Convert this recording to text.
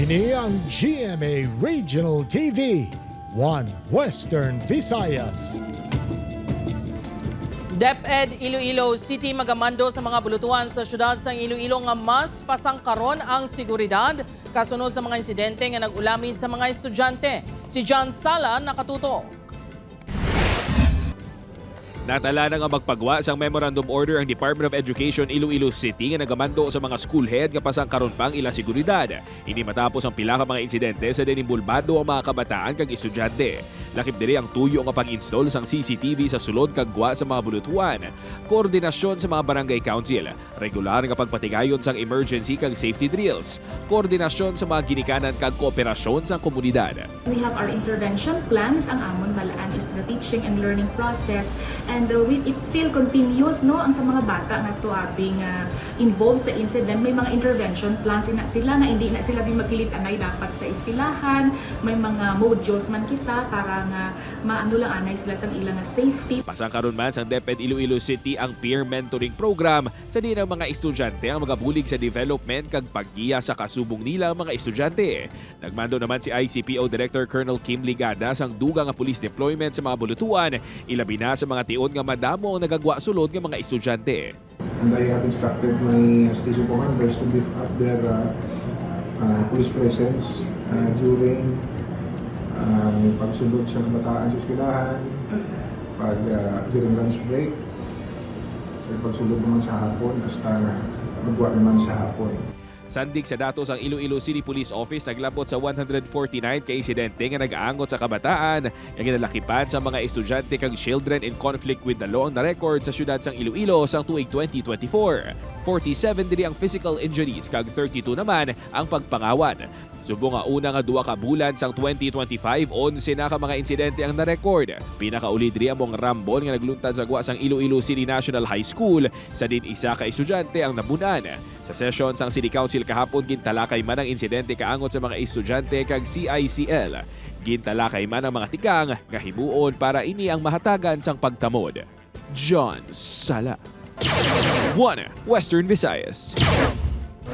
Ini ang GMA Regional TV, One Western Visayas. DepEd Iloilo City magamando sa mga bulutuan sa syudad sa Iloilo nga mas pasangkaron ang seguridad kasunod sa mga insidente nga nag-ulamid sa mga estudyante. Si John Sala nakatuto. Natala na magpagwa sang memorandum order ang Department of Education Iloilo City nga nagamando sa mga school head nga pasangkaron pang ila seguridad. Hindi matapos ang pila ka mga insidente sa dinimbulbado ang mga kabataan kag estudyante. Lakip diri ang tuyo nga pag-install sang CCTV sa sulod kag gwa sa mga bulutuan. Koordinasyon sa mga barangay council, regular nga pagpatigayon sang emergency kag safety drills, koordinasyon sa mga ginikanan kag kooperasyon sa komunidad. We have our intervention plans. Ang amon balaan is the teaching and learning process. And uh, it still continues, no? Ang sa mga bata nga to ah, being uh, involved sa incident, may mga intervention plans na sila na hindi na sila bimakilit anay dapat sa iskilahan. May mga modules man kita para nga maano lang anay sila sa ilang nga safety. Pasangkaron man sa DepEd Iloilo City ang peer mentoring program sa di ng mga estudyante ang magabulig sa development kag paggiya sa kasubong nila ang mga estudyante. Nagmando naman si ICPO Director Colonel Kim Ligada sang dugang nga police deployment sa mga bulutuan, ilabi na sa mga tiod nga madamo ang nagagwa sulod nga mga estudyante. And I have instructed my station commanders to beef up their uh, uh, police presence uh, during um, pagsunod sa kabataan sa eskwelahan, pag uh, during lunch break, at pagsunod naman sa hapon, hasta magwa naman sa hapon. Sandig sa datos ang Iloilo City Police Office naglabot sa 149 ka insidente nga nag-aangot sa kabataan nga ginalakipan sa mga estudyante kag children in conflict with the law ang na-record sa syudad sang Iloilo sang tuig 2024. 47 diri ang physical injuries kag 32 naman ang pagpangawan. Subo nga una nga duwa ka bulan sang 2025 11 na ka mga insidente ang na-record. Pinakauli diri among Rambon nga nagluntad sa gwa sang Iloilo City National High School sa din isa ka estudyante ang nabunan. Sa session sang City Council kahapon gintalakay man ang insidente kaangot sa mga estudyante kag CICL. Gintalakay man ang mga tikang nga himuon para ini ang mahatagan sang pagtamod. John Sala. One Western Visayas.